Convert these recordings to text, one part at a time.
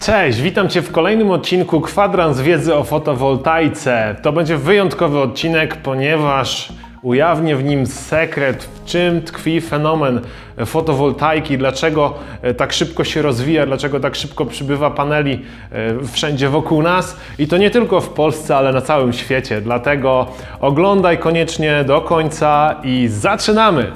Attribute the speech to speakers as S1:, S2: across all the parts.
S1: Cześć, witam Cię w kolejnym odcinku Kwadrans Wiedzy o fotowoltaice. To będzie wyjątkowy odcinek, ponieważ ujawnię w nim sekret, w czym tkwi fenomen fotowoltaiki, dlaczego e, tak szybko się rozwija, dlaczego tak szybko przybywa paneli e, wszędzie wokół nas i to nie tylko w Polsce, ale na całym świecie. Dlatego oglądaj koniecznie do końca i zaczynamy!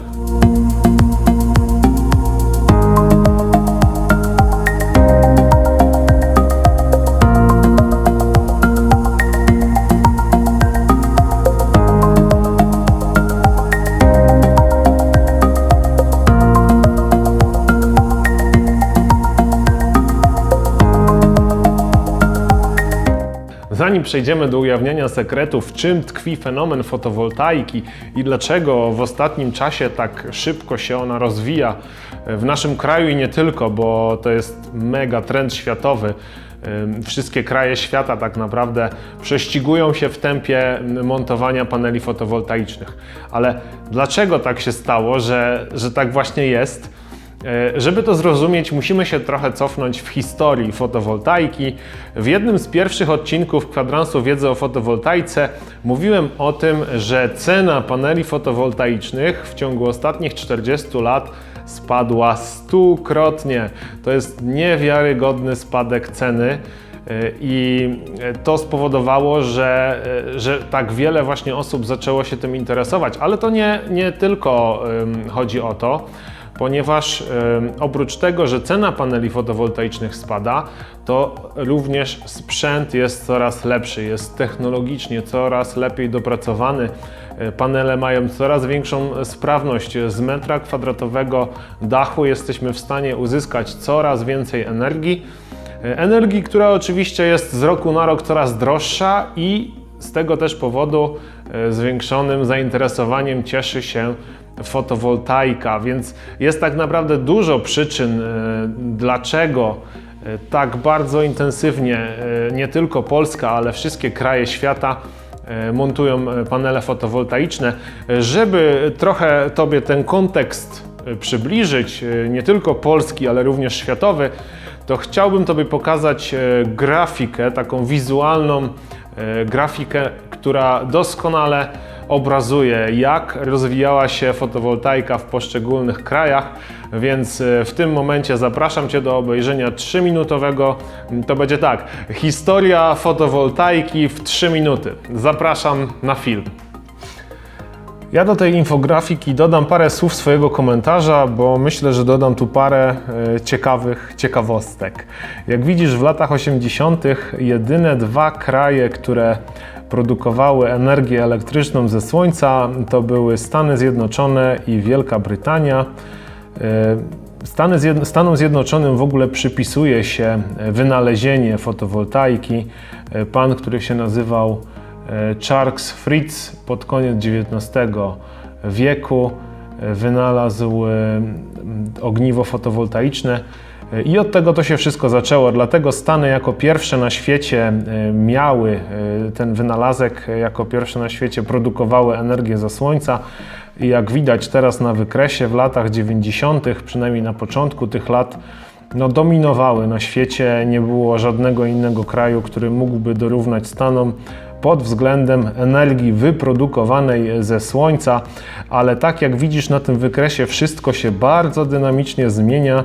S1: Przejdziemy do ujawnienia sekretu, w czym tkwi fenomen fotowoltaiki i dlaczego w ostatnim czasie tak szybko się ona rozwija w naszym kraju i nie tylko, bo to jest mega trend światowy. Wszystkie kraje świata tak naprawdę prześcigują się w tempie montowania paneli fotowoltaicznych. Ale dlaczego tak się stało, że, że tak właśnie jest? E, Żeby to zrozumieć, musimy się trochę cofnąć w historii fotowoltaiki. W jednym z pierwszych odcinków kwadransu wiedzy o fotowoltaice mówiłem o tym, że cena paneli fotowoltaicznych w ciągu ostatnich 40 lat spadła stukrotnie. To jest niewiarygodny spadek ceny. E, I to spowodowało, że, e, że tak wiele właśnie osób zaczęło się tym interesować. Ale to nie, nie tylko chodzi o to ponieważ oprócz tego, że cena paneli fotowoltaicznych spada, to również sprzęt jest coraz lepszy, jest technologicznie coraz lepiej dopracowany. E, Panele mają coraz większą sprawność. Z metra kwadratowego dachu jesteśmy w stanie uzyskać coraz więcej energii. E, Energii, która oczywiście jest z roku na rok coraz droższa i z tego też powodu e, zwiększonym zainteresowaniem cieszy się fotowoltaika, więc jest tak naprawdę dużo przyczyn, e, dlaczego e, tak bardzo intensywnie e, nie tylko Polska, ale wszystkie kraje świata montują panele fotowoltaiczne. Żeby trochę Tobie ten kontekst przybliżyć, nie tylko polski, ale również światowy, to chciałbym Tobie pokazać grafikę, taką wizualną grafikę, która doskonale obrazuje, jak rozwijała się fotowoltaika w poszczególnych krajach, więc e, w tym momencie zapraszam Cię do obejrzenia 3-minutowego. To będzie tak, historia fotowoltaiki w 3 minuty. Zapraszam na film. Ja do tej infografiki dodam parę słów swojego komentarza, bo myślę, że dodam tu parę e, ciekawych ciekawostek. Jak widzisz, w latach 80. jedyne dwa kraje, które produkowały energię elektryczną ze słońca, to były Stany Zjednoczone i Wielka Brytania. E, Stany Zjedno- Stanom Zjednoczonym w ogóle przypisuje się e, wynalezienie fotowoltaiki. E, Pan, który się nazywał Charles Fritz pod koniec XIX wieku wynalazł ogniwo fotowoltaiczne. E, I od tego to się wszystko zaczęło. Dlatego Stany jako pierwsze na świecie e, miały e, ten wynalazek, jako pierwsze na świecie produkowały energię ze słońca. I jak widać teraz na wykresie w latach 90., przynajmniej na początku tych lat, no, dominowały na świecie. Nie było żadnego innego kraju, który mógłby dorównać Stanom pod względem energii wyprodukowanej ze słońca, ale tak jak widzisz na tym wykresie, wszystko się bardzo dynamicznie zmienia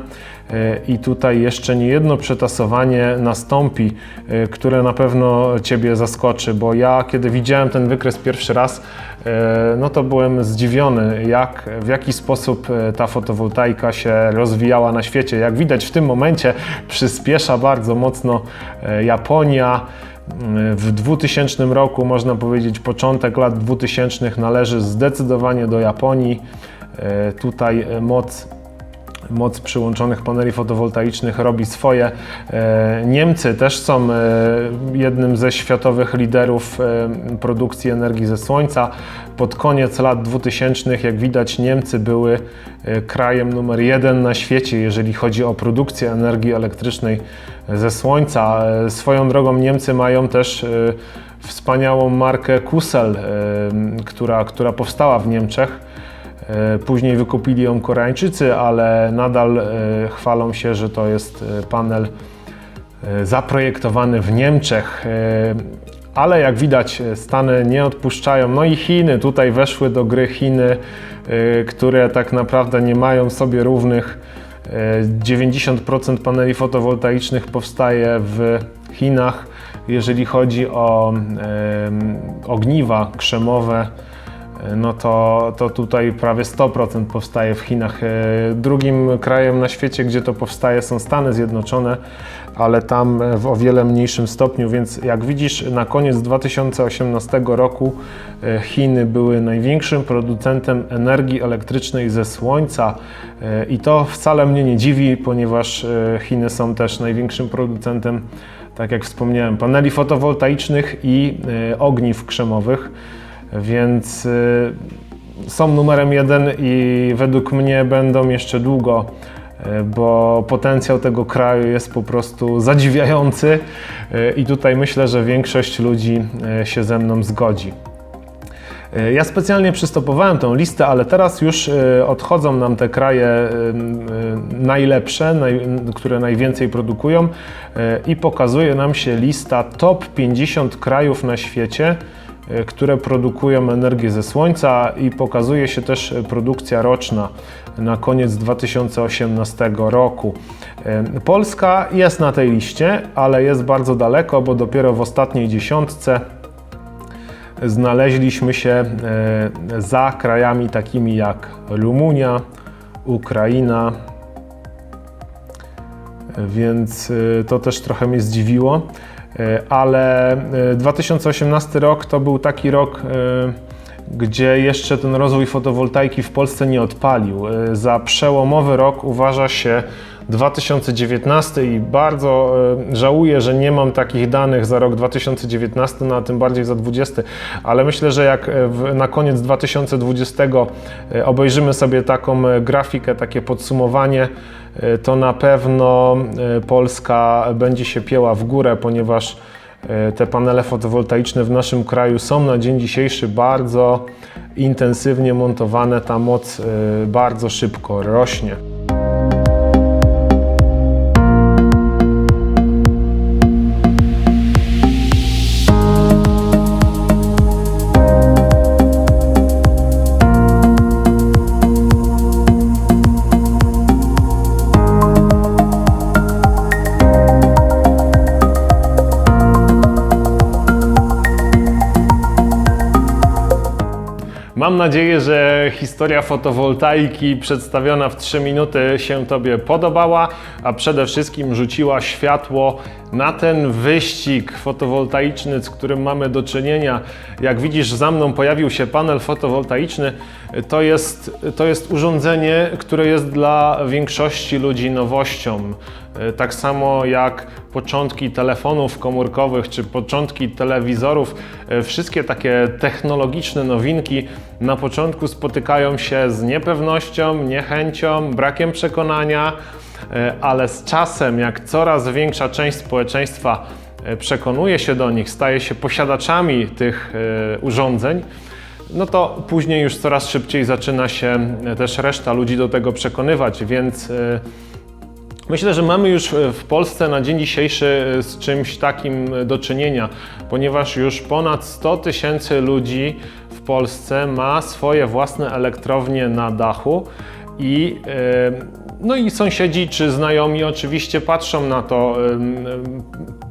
S1: e, i tutaj jeszcze nie jedno przetasowanie nastąpi, e, które na pewno Ciebie zaskoczy, bo ja kiedy widziałem ten wykres pierwszy raz, e, no to byłem zdziwiony, jak, w jaki sposób ta fotowoltaika się rozwijała na świecie. Jak widać w tym momencie przyspiesza bardzo mocno Japonia. W 2000 roku, można powiedzieć, początek lat 2000 należy zdecydowanie do Japonii. E, Tutaj moc moc przyłączonych paneli fotowoltaicznych robi swoje. E, Niemcy też są e, jednym ze światowych liderów e, produkcji energii ze słońca. Pod koniec lat 2000, jak widać, Niemcy były krajem numer jeden na świecie, jeżeli chodzi o produkcję energii elektrycznej ze słońca. Swoją drogą Niemcy mają też wspaniałą markę Kusel, która, która powstała w Niemczech. E, Później wykupili ją Koreańczycy, ale nadal e, chwalą się, że to jest e, panel zaprojektowany w Niemczech. Ale jak widać, Stany nie odpuszczają. No i Chiny, tutaj weszły do gry Chiny, które tak naprawdę nie mają sobie równych. E, 90% paneli fotowoltaicznych powstaje w Chinach. Jeżeli chodzi o ogniwa krzemowe, no to, to tutaj prawie 100% powstaje w Chinach. E, Drugim krajem na świecie, gdzie to powstaje, są Stany Zjednoczone, ale tam e, w o wiele mniejszym stopniu. Więc jak widzisz, na koniec 2018 roku e, Chiny były największym producentem energii elektrycznej ze słońca. I to wcale mnie nie dziwi, ponieważ Chiny są też największym producentem, tak jak wspomniałem, paneli fotowoltaicznych i ogniw krzemowych. Więc y, są numerem jeden i według mnie będą jeszcze długo, y, bo potencjał tego kraju jest po prostu zadziwiający y, i tutaj myślę, że większość ludzi się ze mną zgodzi. Ja specjalnie przystopowałem tą listę, ale teraz już odchodzą nam te kraje najlepsze, naj, które najwięcej produkują i pokazuje nam się lista top 50 krajów na świecie, które produkują energię ze słońca i pokazuje się też produkcja roczna na koniec 2018 roku. Y, Polska jest na tej liście, ale jest bardzo daleko, bo dopiero w ostatniej dziesiątce znaleźliśmy się e, za krajami takimi jak Rumunia, Ukraina, więc e, to też trochę mnie zdziwiło. E, Ale e, 2018 rok to był taki rok, e, gdzie jeszcze ten rozwój fotowoltaiki w Polsce nie odpalił. E, Za przełomowy rok uważa się 2019 i bardzo e, żałuję, że nie mam takich danych za rok 2019, no a tym bardziej za 2020, ale myślę, że jak e, na koniec 2020 e, obejrzymy sobie taką e, grafikę, takie podsumowanie, e, to na pewno e, Polska będzie się pieła w górę, ponieważ e, te panele fotowoltaiczne w naszym kraju są na dzień dzisiejszy bardzo intensywnie montowane, ta moc e, bardzo szybko rośnie. Mam nadzieję, że historia fotowoltaiki przedstawiona w 3 minuty się Tobie podobała, a przede wszystkim rzuciła światło na ten wyścig fotowoltaiczny, z którym mamy do czynienia. Jak widzisz, za mną pojawił się panel fotowoltaiczny. To jest, to jest urządzenie, które jest dla większości ludzi nowością. Tak samo jak początki telefonów komórkowych czy początki telewizorów, wszystkie takie technologiczne nowinki na początku spotykają się z niepewnością, niechęcią, brakiem przekonania, ale z czasem, jak coraz większa część społeczeństwa przekonuje się do nich, staje się posiadaczami tych e, urządzeń, no to później już coraz szybciej zaczyna się też reszta ludzi do tego przekonywać, więc e, Myślę, że mamy już w Polsce na dzień dzisiejszy z czymś takim do czynienia, ponieważ już ponad 100 tysięcy ludzi w Polsce ma swoje własne elektrownie na dachu i, e, no i sąsiedzi czy znajomi oczywiście patrzą na to,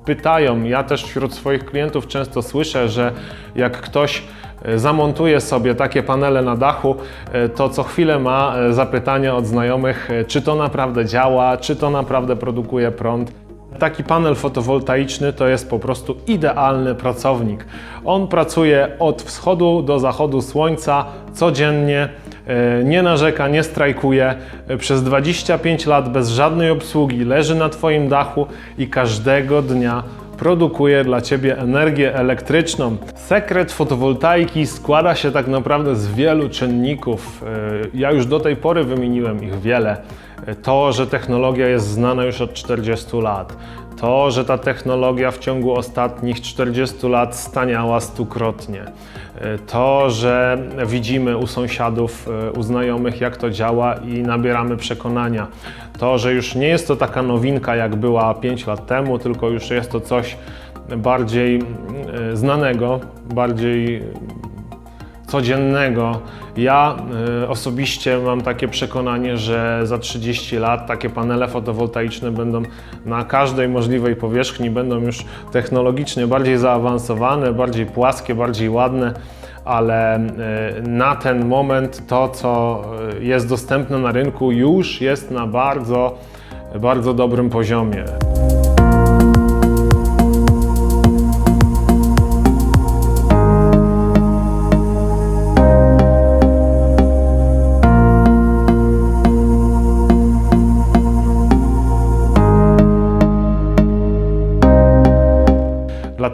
S1: pytają. Ja też wśród swoich klientów często słyszę, że jak ktoś e, zamontuje sobie takie panele na dachu, e, to co chwilę ma e, zapytania od znajomych, e, czy to naprawdę działa, czy to naprawdę produkuje prąd. Taki panel fotowoltaiczny to jest po prostu idealny pracownik. On pracuje od wschodu do zachodu słońca codziennie, e, nie narzeka, nie strajkuje. E, Przez 25 lat bez żadnej obsługi leży na Twoim dachu i każdego dnia produkuje dla Ciebie energię elektryczną. Sekret fotowoltaiki składa się tak naprawdę z wielu czynników. E, Ja już do tej pory wymieniłem ich wiele. E, To, że technologia jest znana już od 40 lat. To, że ta technologia w ciągu ostatnich 40 lat staniała stukrotnie. E, To, że widzimy u sąsiadów, e, u znajomych, jak to działa i nabieramy przekonania. To, że już nie jest to taka nowinka, jak była 5 lat temu, tylko już jest to coś bardziej e, znanego, bardziej codziennego. Ja y, osobiście mam takie przekonanie, że za 30 lat takie panele fotowoltaiczne będą na każdej możliwej powierzchni, będą już technologicznie bardziej zaawansowane, bardziej płaskie, bardziej ładne. Ale y, na ten moment to, co y, jest dostępne na rynku, już jest na bardzo, bardzo dobrym poziomie.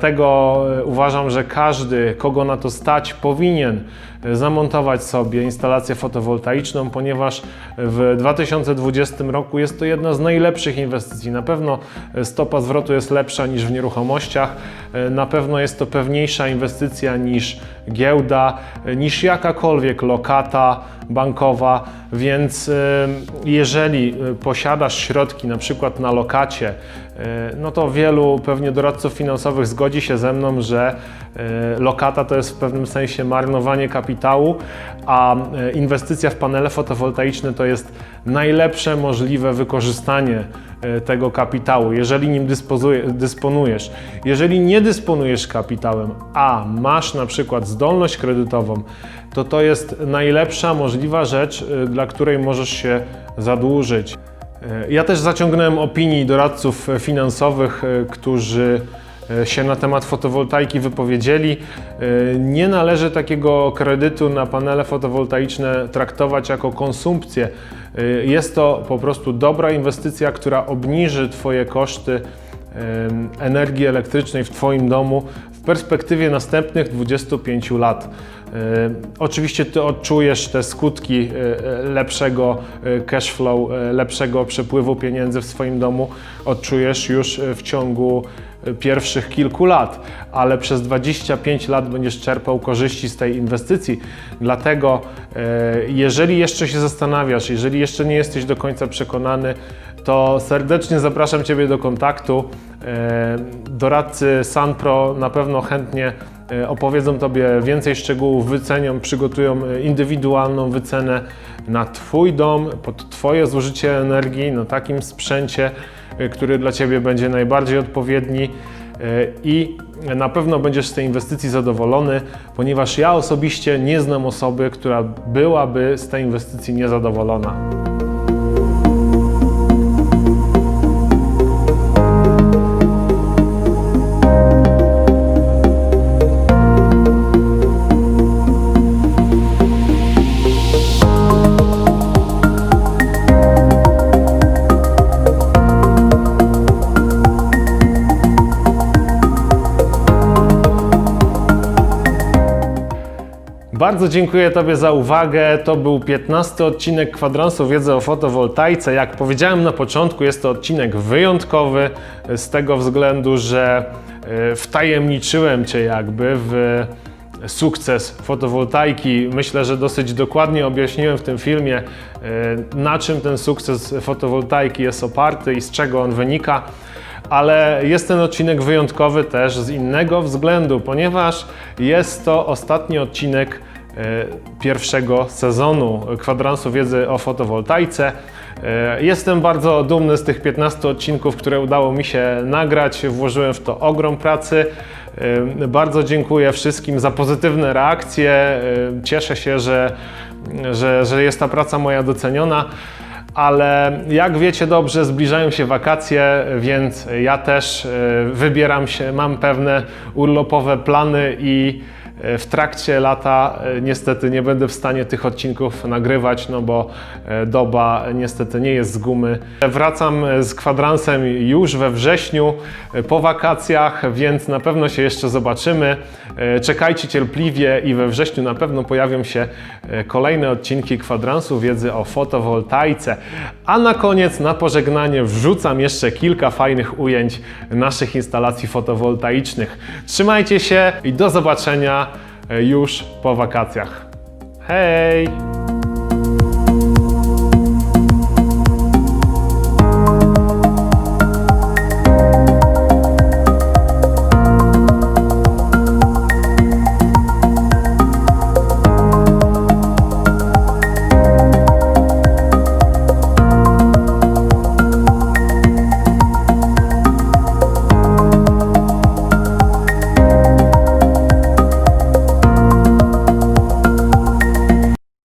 S1: Dlatego e, uważam, że każdy, kogo na to stać, powinien zamontować sobie instalację fotowoltaiczną, ponieważ w 2020 roku jest to jedna z najlepszych inwestycji. Na pewno stopa zwrotu jest lepsza niż w nieruchomościach, na pewno jest to pewniejsza inwestycja niż giełda, niż jakakolwiek lokata bankowa, więc jeżeli posiadasz środki na przykład na lokacie, e, no to wielu pewnie doradców finansowych zgodzi się ze mną, że lokata to jest w pewnym sensie marnowanie kapitału, a e, inwestycja w panele fotowoltaiczne to jest najlepsze możliwe wykorzystanie e, tego kapitału, jeżeli nim dysponujesz. Jeżeli nie dysponujesz kapitałem, a masz na przykład zdolność kredytową, to to jest najlepsza możliwa rzecz, e, dla której możesz się zadłużyć. E, Ja też zaciągnąłem opinii doradców e, finansowych, e, którzy e, się na temat fotowoltaiki wypowiedzieli. E, Nie należy takiego kredytu na panele fotowoltaiczne traktować jako konsumpcję. E, Jest to po prostu dobra inwestycja, która obniży Twoje koszty energii elektrycznej w Twoim domu w perspektywie następnych 25 lat. E, Oczywiście Ty odczujesz te skutki e, e, lepszego e, cash flow, e, lepszego przepływu pieniędzy w swoim domu, odczujesz już e, w ciągu e, pierwszych kilku lat, ale przez 25 lat będziesz czerpał korzyści z tej inwestycji. Dlatego, e, jeżeli jeszcze się zastanawiasz, jeżeli jeszcze nie jesteś do końca przekonany, to serdecznie zapraszam Ciebie do kontaktu. E, Doradcy Sanpro na pewno chętnie e, opowiedzą Tobie więcej szczegółów, wycenią, przygotują indywidualną wycenę na Twój dom, pod Twoje zużycie energii, na takim sprzęcie, który dla Ciebie będzie najbardziej odpowiedni. E, I na pewno będziesz z tej inwestycji zadowolony, ponieważ ja osobiście nie znam osoby, która byłaby z tej inwestycji niezadowolona. Bardzo dziękuję Tobie za uwagę. To był 15 odcinek kwadransu wiedzy o fotowoltaice. Jak powiedziałem na początku, jest to odcinek wyjątkowy z tego względu, że e, wtajemniczyłem Cię jakby w sukces fotowoltaiki. Myślę, że dosyć dokładnie objaśniłem w tym filmie, e, na czym ten sukces fotowoltaiki jest oparty i z czego on wynika. Ale jest ten odcinek wyjątkowy też z innego względu, ponieważ jest to ostatni odcinek pierwszego sezonu kwadransu wiedzy o fotowoltaice. E, Jestem bardzo dumny z tych 15 odcinków, które udało mi się nagrać. Włożyłem w to ogrom pracy. E, Bardzo dziękuję wszystkim za pozytywne reakcje. E, Cieszę się, że, że, że jest ta praca moja doceniona. Ale jak wiecie dobrze, zbliżają się wakacje, więc ja też e, wybieram się, mam pewne urlopowe plany i E, W trakcie lata e, niestety nie będę w stanie tych odcinków nagrywać, no bo e, doba niestety nie jest z gumy. Wracam e, z kwadransem już we wrześniu e, po wakacjach, więc na pewno się jeszcze zobaczymy. E, Czekajcie cierpliwie i we wrześniu na pewno pojawią się e, kolejne odcinki kwadransu wiedzy o fotowoltaice. A na koniec, na pożegnanie, wrzucam jeszcze kilka fajnych ujęć naszych instalacji fotowoltaicznych. Trzymajcie się i do zobaczenia e, już po wakacjach. Hej!